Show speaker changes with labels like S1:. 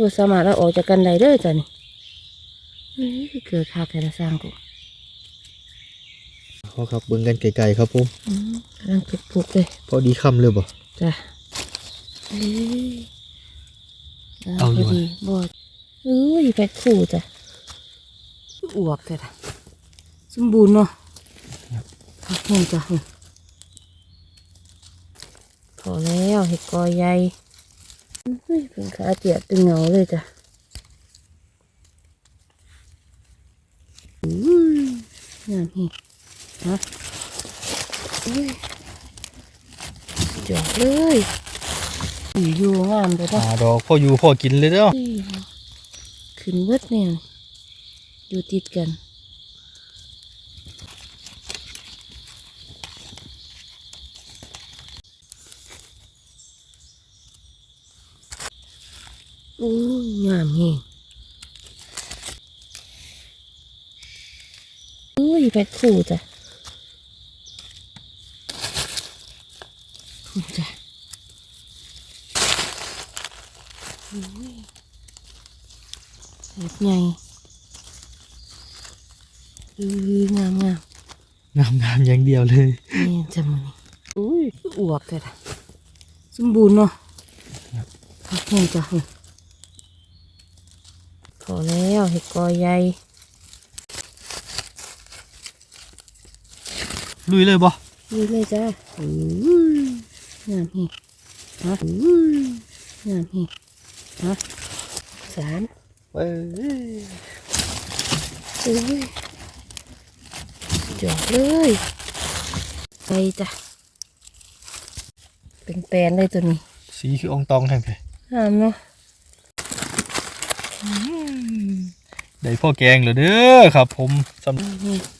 S1: บ่สามารถเอาออกจากกันได้เด้อจ้ะนี่เฮ้ยเกิดคาแต่ละสร้างกู
S2: พอครับเบิ่งกันไกลๆครับผม
S1: อืมกำลังปุกๆเลย
S2: พอดีค่ำเลยบ่
S1: จ้ะเอ้ย
S2: เอาอยู่
S1: พดีบอดเอ้ยแพ็คคู่จ้ะอวบแต่ละสมบูรณ์เนาะพักหนึ่งจ้ะพอแล้วเห็ดกอใหญ่ เฮ้ยเป็นขาเจียดตึงเหงาเลยจ้ะอุ้ยงามนี่ฮะอุ้ยจอดเลยอยู่อยู่งามเลย
S2: หา
S1: เนาะ
S2: ดอกพ่ออยู่พ่อกินเลยเด้อ
S1: อุ้ยขึ้นเวิดเนี่ยอยู่ติดกัน อู้งามเฮงอุ้ยแพ็คคู่จ้ะคู่จ้ะอุ้ยเห็ดใหญ่อืองามงาม
S2: งามงามๆอย่างเดียวเลย
S1: นี่จะมันอุ้ยอวบแต่ละสมบูรณ์เนาะพักแห้งจ้ะพ อแล้วเห็ดกอใหญ่
S2: ลุยเลยบ่
S1: นี่เลยจ้ะอุ้ยงามเฮงฮะอุ้ยงามเฮงฮะสาม
S2: เอ้ย
S1: อุ้ยจอดเลยไปจ้ะเป็นแปลนเลยตัวนี้
S2: สีคืออองตองแท้ไป
S1: งามเนาะ
S2: ได้พ่อแกงเหรอเด้อครับ ผมสำ